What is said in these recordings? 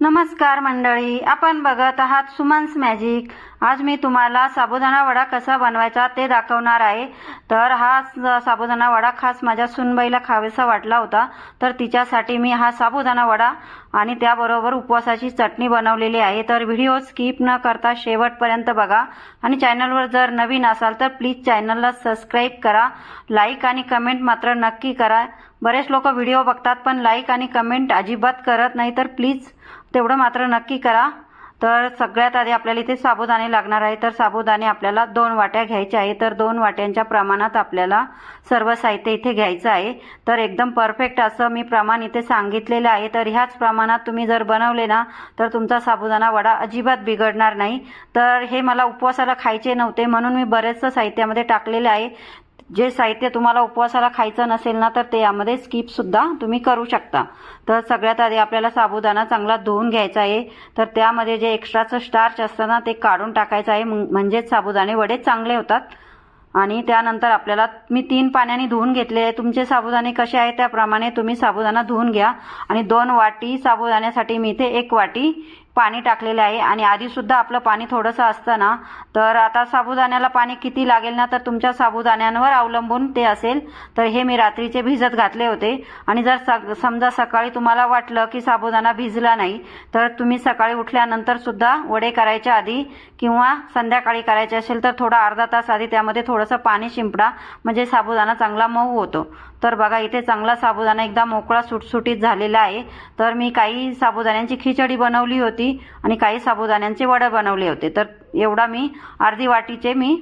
नमस्कार मंडळी आपण बघत आहात सुमन्स मॅजिक आज मी तुम्हाला साबुदाणा वडा कसा बनवायचा ते दाखवणार आहे. तर हा साबुदाणा वडा खास माझ्या सुनबाईला खावेसा वाटला होता. तर तिच्यासाठी मी हा साबुदाणा वडा आणि त्याबरोबर उपवासाची चटणी बनवलेली आहे. तर व्हिडिओ स्किप न करता शेवटपर्यंत बघा. आणि चॅनलवर जर नवीन असाल तर प्लीज चॅनलला सबस्क्राईब करा. लाईक आणि कमेंट मात्र नक्की करा. बरेच लोक व्हिडिओ बघतात पण लाईक आणि कमेंट अजिबात करत नाही. तर प्लीज तेवढं मात्र नक्की करा. तर सगळ्यात आधी आपल्याला इथे साबुदाणे लागणार आहे. तर साबुदाणे आपल्याला दोन वाट्या घ्यायचे आहे. तर दोन वाट्यांच्या प्रमाणात आपल्याला सर्व साहित्य इथे घ्यायचं आहे. तर एकदम परफेक्ट असं मी प्रमाण इथे सांगितलेलं आहे. तर ह्याच प्रमाणात तुम्ही जर बनवले ना तर तुमचा साबुदाणा वडा अजिबात बिघडणार नाही. तर हे मला उपवासाला खायचे नव्हते म्हणून मी बरेचसं साहित्यामध्ये टाकलेलं आहे. जे साहित्य तुम्हाला उपवासाला खायचं नसेल ना तर ते यामध्ये स्किप सुद्धा तुम्ही करू शकता. तर सगळ्यात आधी आपल्याला साबुदाणा चांगला धुवून घ्यायचा आहे. तर त्यामध्ये जे एक्स्ट्राचं स्टार्च असतं ना ते काढून टाकायचं आहे. म्हणजेच साबुदाणे वडे चांगले होतात. आणि त्यानंतर आपल्याला मी तीन पाण्याने धुवून घेतले आहे. तुमचे साबुदाणे कसे आहे त्याप्रमाणे तुम्ही साबुदाणा धुवून घ्या. आणि दोन वाटी साबुदाण्यासाठी मी इथे एक वाटी पाणी टाकलेलं आहे आणि आधीसुद्धा आपलं पाणी थोडंसं असतं ना तर आता साबुदाण्याला पाणी किती लागेल ना तर तुमच्या साबुदाण्यांवर अवलंबून ते असेल. तर हे मी रात्रीचे भिजत घातले होते. आणि जर सग समजा सकाळी तुम्हाला वाटलं की साबुदाणा भिजला नाही तर तुम्ही सकाळी उठल्यानंतर सुद्धा वडे करायच्या आधी किंवा संध्याकाळी करायचे असेल तर थोडा अर्धा तास आधी त्यामध्ये थोडंसं पाणी शिंपडा. म्हणजे साबुदाणा चांगला मऊ होतो. तर बघा इथे चांगला साबुदाणा एकदा मोकळा सुटसुटीत झालेला आहे. तर मी काही साबुदाण्यांची खिचडी बनवली होती आणि काही साबुदाण्यांचे वडे बनवले होते. तर एवढा मी अर्धी वाटीचे मी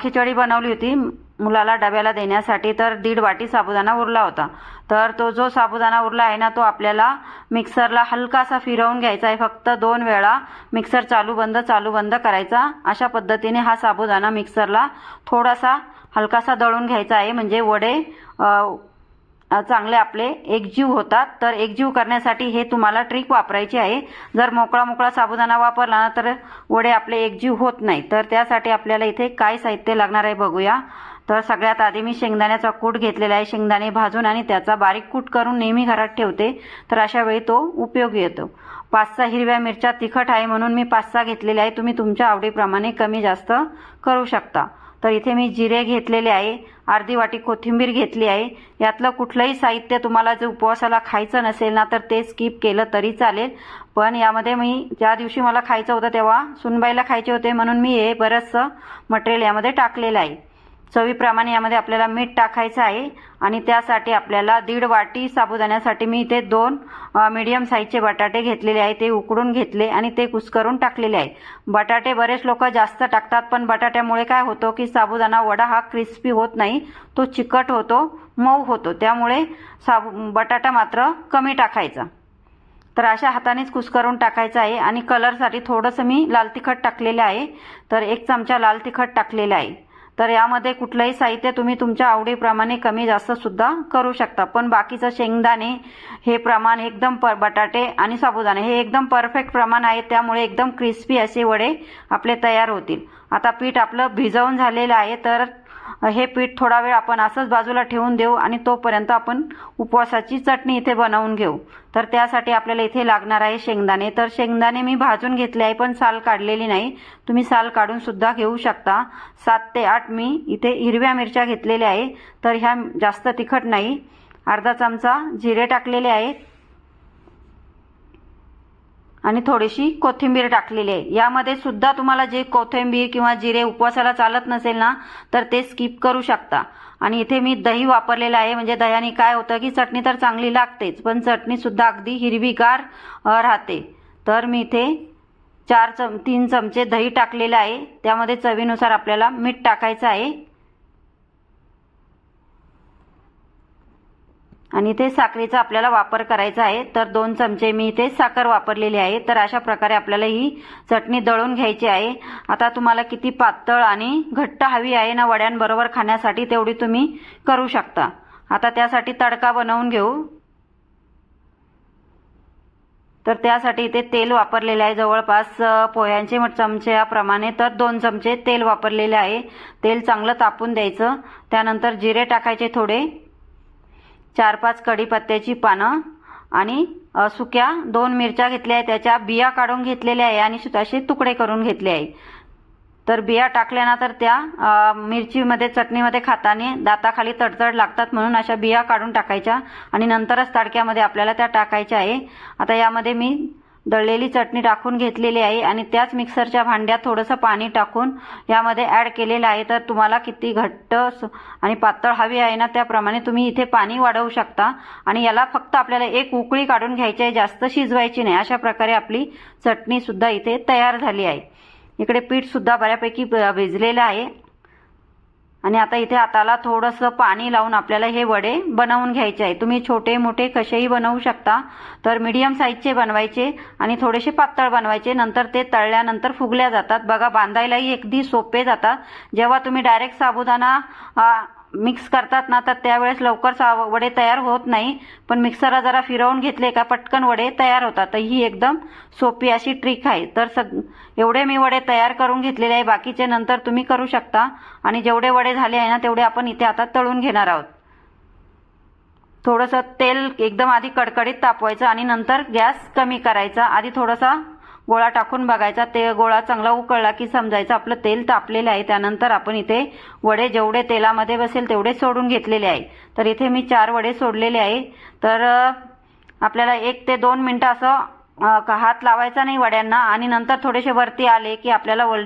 खिचडी बनवली होती. मुलाला डब्याला देण्यासाठी तर दीड वाटी साबुदाणा उरला होता. तर तो जो साबुदाणा उरला आहे ना तो आपल्याला मिक्सरला हलकासा फिरवून घ्यायचा आहे. फक्त दोन वेळा मिक्सर चालू बंद चालू बंद करायचा. अशा पद्धतीने हा साबुदाणा मिक्सरला थोडासा हलकासा दळून घ्यायचा आहे. म्हणजे वडे चांगले आपले एकजीव होतात. तर एकजीव करण्यासाठी हे तुम्हाला ट्रिक वापरायची आहे. जर मोकळा मोकळा साबुदाणा वापरला ना तर वडे आपले एकजीव होत नाही. तर त्यासाठी आपल्याला इथे काय साहित्य लागणार आहे बघूया. तर सगळ्यात आधी मी शेंगदाण्याचा कूट घेतलेला आहे. शेंगदाणे भाजून आणि त्याचा बारीक कूट करून नेहमी घरात ठेवते. तर अशा वेळी तो उपयोगी येतो. पाच सहा हिरव्या मिरच्या तिखट आहे म्हणून मी पाच सहा घेतलेल्या आहे. तुम्ही तुमच्या आवडीप्रमाणे कमी जास्त करू शकता. तर इथे मी जिरे घेतलेले आहे. अर्धी वाटी कोथिंबीर घेतली आहे. यातलं कुठलंही साहित्य तुम्हाला जे उपवासाला खायचं नसेल ना तर ते स्किप केलं तरी चालेल. पण यामध्ये मी ज्या दिवशी मला खायचं होतं तेव्हा सुनबाईला खायचे होते म्हणून मी हे बरंचसं मटेरियल यामध्ये टाकलेलं आहे. चवीप्रमाणे यामध्ये आपल्याला मीठ टाकायचं आहे आणि त्यासाठी आपल्याला दीड वाटी साबुदाण्यासाठी मी इथे दोन मीडियम साईजचे बटाटे घेतलेले आहे. ते उकडून घेतले आणि ते कुस्करून टाकलेले आहे. बटाटे बरेच लोक जास्त टाकतात पण बटाट्यामुळे काय होतो की साबुदाणा वडा हा क्रिस्पी होत नाही. तो चिकट होतो मऊ होतो. त्यामुळे साबु बटाटा मात्र कमी टाकायचा. तर अशा हातानेच कुस्करून टाकायचं आहे आणि कलरसाठी थोडंसं मी लाल तिखट टाकलेलं आहे. तर एक चमचा लाल तिखट टाकलेलं आहे. तर यामध्ये कुठलंही साहित्य तुम्ही तुमच्या आवडीप्रमाणे कमी जास्त सुद्धा करू शकता. पण बाकीचं शेंगदाणे हे प्रमाण एकदम पर बटाटे आणि साबुदाणे हे एकदम परफेक्ट प्रमाण आहे. त्यामुळे एकदम क्रिस्पी असे वडे आपले तयार होतील. आता पीठ आपलं भिजवून झालेलं आहे तर हे पीठ थोडा वेळ आपण असंच बाजूला ठेवून देऊ आणि तोपर्यंत आपण उपवासाची चटणी इथे बनवून घेऊ. तर त्यासाठी आपल्याला इथे लागणार आहे शेंगदाणे. तर शेंगदाणे मी भाजून घेतले आहे पण साल काढलेली नाही. तुम्ही साल काढून सुद्धा घेऊ शकता. सात ते आठ मी इथे हिरव्या मिरच्या घेतलेल्या आहे. तर ह्या जास्त तिखट नाही. अर्धा चमचा जिरे टाकलेले आहेत. आणि थोडीशी कोथिंबीर टाकलेली आहे. यामध्ये सुद्धा तुम्हाला जे कोथिंबीर किंवा जिरे उपवासाला चालत नसेल ना तर ते स्किप करू शकता. आणि इथे मी दही वापरलेलं आहे. म्हणजे दह्याने काय होतं की चटणी तर चांगली लागतेच पण चटणीसुद्धा अगदी हिरवीगार राहते. तर मी इथे चार चम तीन चमचे दही टाकलेलं आहे. त्यामध्ये चवीनुसार आपल्याला मीठ टाकायचं आहे. आणि इथे साखरेचा आपल्याला वापर करायचा आहे तर दोन चमचे मी इथे साखर वापरलेली आहे. तर अशा प्रकारे आपल्याला ही चटणी दळून घ्यायची आहे. आता तुम्हाला किती पातळ आणि घट्ट हवी आहे ना वड्यांबरोबर खाण्यासाठी तेवढी तुम्ही करू शकता. आता त्यासाठी तडका बनवून घेऊ. तर त्यासाठी इथे तेल वापरलेले आहे. जवळपास पोह्यांचे चमच्याप्रमाणे तर दोन चमचे तेल वापरलेले आहे. तेल चांगलं तापून द्यायचं. त्यानंतर जिरे टाकायचे थोडे. चार पाच कढीपत्त्याची पानं आणि सुक्या दोन मिरच्या घेतल्या आहे त्याच्या बिया काढून घेतलेल्या आहे आणि असे तुकडे करून घेतले आहे. तर बिया टाकल्यानंतर त्या मिरचीमध्ये चटणीमध्ये खाताने दाताखाली तडतड लागतात म्हणून अशा बिया काढून टाकायच्या आणि नंतरच तडक्यामध्ये आपल्याला त्या टाकायच्या आहे. आता यामध्ये मी दळलेली चटणी टाकून घेतलेली आहे आणि त्याच मिक्सरच्या भांड्यात थोडंसं पाणी टाकून यामध्ये ॲड केलेलं आहे. तर तुम्हाला किती घट्ट आणि पातळ हवी आहे ना त्याप्रमाणे तुम्ही इथे पाणी वाढवू शकता. आणि याला फक्त आपल्याला एक उकळी काढून घ्यायची आहे. जास्त शिजवायची नाही. अशा प्रकारे आपली चटणीसुद्धा इथे तयार झाली आहे. इकडे पीठसुद्धा बऱ्यापैकी ब- भिजलेलं आहे. आणि आता इथे हाताला थोडंसं पाणी लावून आपल्याला हे वडे बनवून घ्यायचे आहे. तुम्ही छोटे मोठे कसेही बनवू शकता. तर मीडियम साईजचे बनवायचे आणि थोडेसे पातळ बनवायचे. नंतर ते तळल्यानंतर फुगल्या जातात. बघा बांधायलाही अगदी सोपे जातात. जेव्हा तुम्ही डायरेक्ट साबुदाणा मिक्स करतात ना तर त्यावेळेस लवकर सा वडे तयार होत नाही. पण मिक्सरला जरा फिरवून घेतले का पटकन वडे तयार होतात. तर ही एकदम सोपी अशी ट्रिक आहे. तर सग एवढे मी वडे तयार करून घेतलेले आहे. बाकीचे नंतर तुम्ही करू शकता. आणि जेवढे वडे झाले आहे ना तेवढे आपण इथे आता तळून घेणार आहोत. थोडंसं तेल एकदम आधी कडकडीत तापवायचं आणि नंतर गॅस कमी करायचा. आधी थोडासा गोळा टाकून बघायचा ते गोळा चांगला उकळला की समजायचं आपलं तेल तापलेलं आहे त्यानंतर आपण इथे वडे जेवढे तेलामध्ये बसेल तेवढे सोडून घेतलेले आहे. तर इथे मी चार वडे सोडलेले आहे. तर आपल्याला एक ते दोन मिनटं असं का हात लावायचा नाही वड्यांना आणि नंतर थोडेसे वरती आले की आपल्याला वल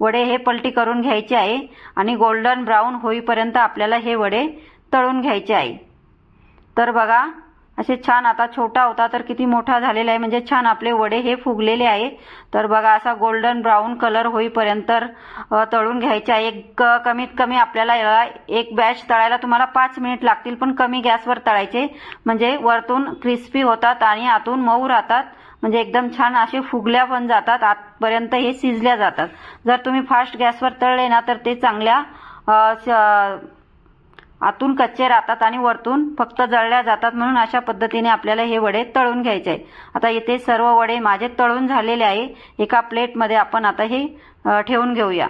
वडे हे पलटी करून घ्यायचे आहे आणि गोल्डन ब्राऊन होईपर्यंत आपल्याला हे वडे तळून घ्यायचे आहे. तर बघा असे छान आता छोटा होता तर किती मोठा झालेला आहे. म्हणजे छान आपले वडे हे फुगलेले आहे. तर बघा असा गोल्डन ब्राऊन कलर होईपर्यंत तळून घ्यायचे आहे. एक कमीत कमी आपल्याला एक बॅच तळायला तुम्हाला पाच मिनिट लागतील पण कमी गॅसवर तळायचे. म्हणजे वरतून क्रिस्पी होतात आणि आतून मऊ राहतात. म्हणजे एकदम छान असे फुगल्या पण जातात. आतपर्यंत हे शिजल्या जातात. जर तुम्ही फास्ट गॅसवर तळले ना तर ते चांगल्या आतून कच्चे राहतात आणि वरतून फक्त जळल्या जातात म्हणून अशा पद्धतीने आपल्याला हे वडे तळून घ्यायचे आहे आता इथे सर्व वडे माझे तळून झालेले आहे. एका प्लेटमध्ये आपण आता हे ठेवून घेऊया.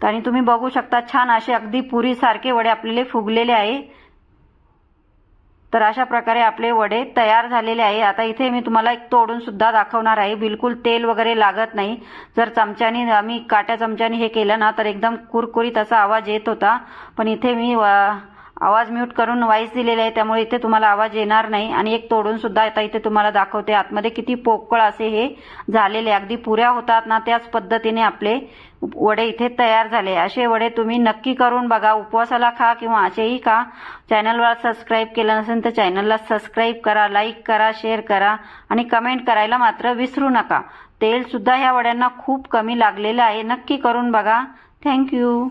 आणि तुम्ही बघू शकता छान असे अगदी पुरीसारखे वडे आपल्याला फुगलेले आहे. तर अशा प्रकारे आपले वडे तयार झालेले आहे. आता इथे मी तुम्हाला एक तोडून सुद्धा दाखवणार आहे. बिलकुल तेल वगैरे लागत नाही. जर चमच्याने आम्ही काट्या चमच्याने हे केलं ना तर एकदम कुरकुरीत असा आवाज येत होता. पण इथे मी आवाज म्यूट करून वाईस दिलेला आहे त्यामुळे इथे तुम्हाला आवाज येणार नाही. आणि एक तोडून सुद्धा आता इथे तुम्हाला दाखवते आतमध्ये किती पोकळ असे हे झालेले अगदी पुऱ्या होतात ना त्याच पद्धतीने आपले वडे इथे तयार झाले. असे वडे तुम्ही नक्की करून बघा उपवासाला खा किंवा असेही खा. चॅनलवर सबस्क्राईब केलं नसेल तर चॅनलला सबस्क्राईब करा लाईक करा शेअर करा आणि कमेंट करायला मात्र विसरू नका. तेल सुद्धा ह्या वड्यांना खूप कमी लागलेलं आहे नक्की करून बघा. थँक्यू.